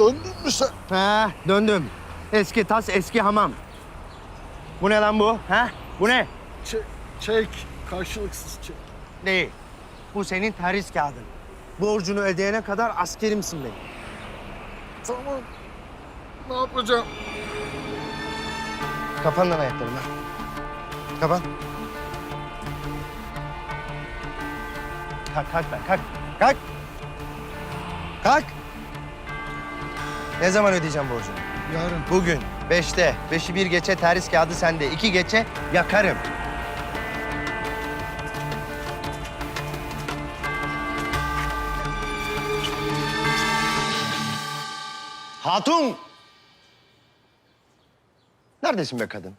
Döndün mü sen? Ha, döndüm. Eski tas, eski hamam. Bu ne lan bu? Ha? Bu ne? Çek, çek. Karşılıksız çek. Değil. Bu senin terhis kağıdın. Borcunu ödeyene kadar askerimsin benim. Tamam. Ne yapacağım? Kafandan ayaklarına. Kapan. Kalk, kalk, lan, kalk. Kalk. Kalk. Ne zaman ödeyeceğim borcunu? Yarın. Bugün. Beşte. Beşi bir geçe terhis kağıdı sende. İki geçe yakarım. Hatun! Neredesin be kadın?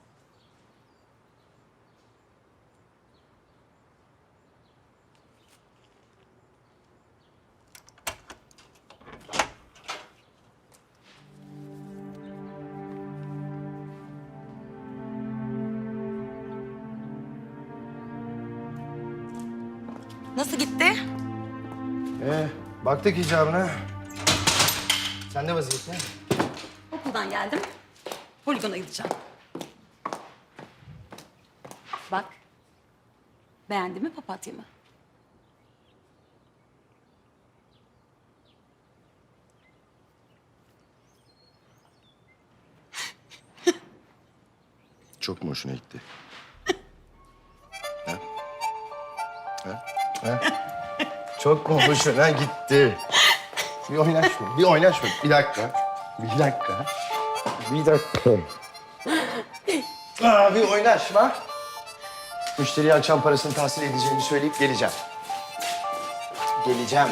Nasıl gitti? Ee, baktık icabına. Sen ne vaziyetsin? Okuldan geldim. Poligona gideceğim. Bak. Beğendin mi papatyamı? Çok mu hoşuna gitti? Ha? Çok hoşuna gitti? Bir oynaşma, bir oynaşma. Bir dakika, bir dakika, bir dakika. Aa, bir oynaşma. Müşteriye akşam parasını tahsil edeceğini söyleyip geleceğim. Geleceğim.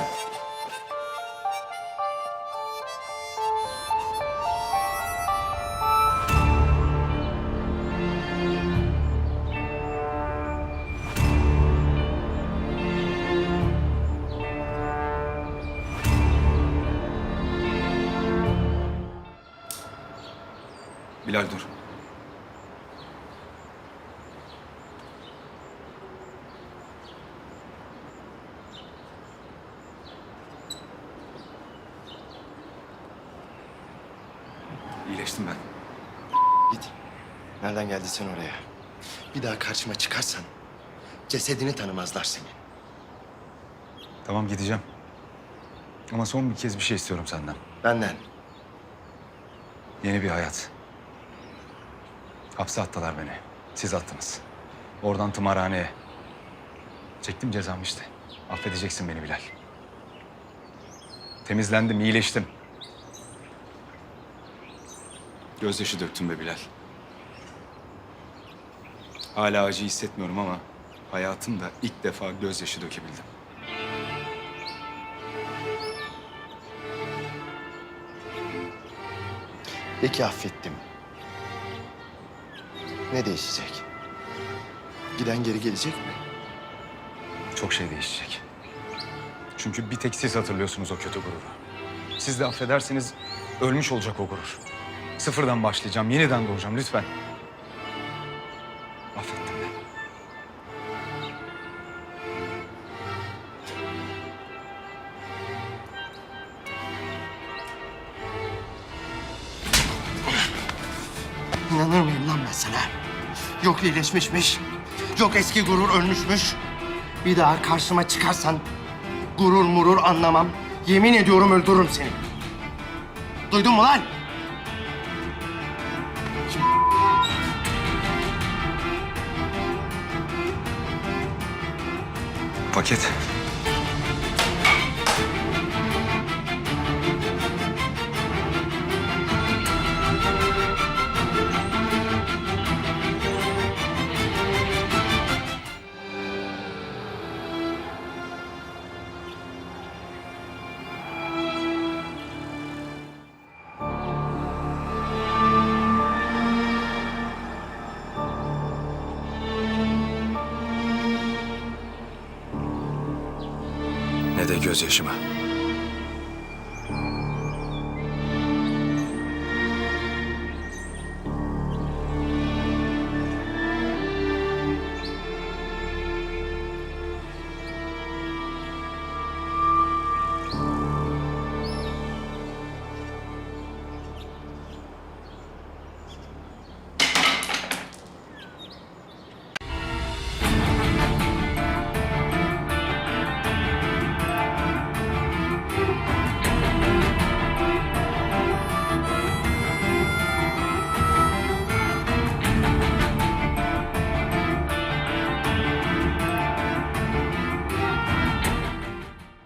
Bilal dur. İyileştim ben. Git. Nereden geldiysen oraya. Bir daha karşıma çıkarsan cesedini tanımazlar seni. Tamam gideceğim. Ama son bir kez bir şey istiyorum senden. Benden. Yeni bir hayat. Hapse attılar beni. Siz attınız. Oradan tımarhaneye. Çektim cezamı işte. Affedeceksin beni Bilal. Temizlendim, iyileştim. Gözyaşı döktüm be Bilal. Hala acı hissetmiyorum ama hayatımda ilk defa gözyaşı dökebildim. Peki affettim. Ne değişecek? Giden geri gelecek mi? Çok şey değişecek. Çünkü bir tek siz hatırlıyorsunuz o kötü gururu. Siz de affederseniz ölmüş olacak o gurur. Sıfırdan başlayacağım, yeniden doğacağım lütfen. Affettim de. İnanır mıyım lan ben sana? Yok iyileşmişmiş. Yok eski gurur ölmüşmüş. Bir daha karşıma çıkarsan gurur murur anlamam. Yemin ediyorum öldürürüm seni. Duydun mu lan? Paket. de gözyaşıma.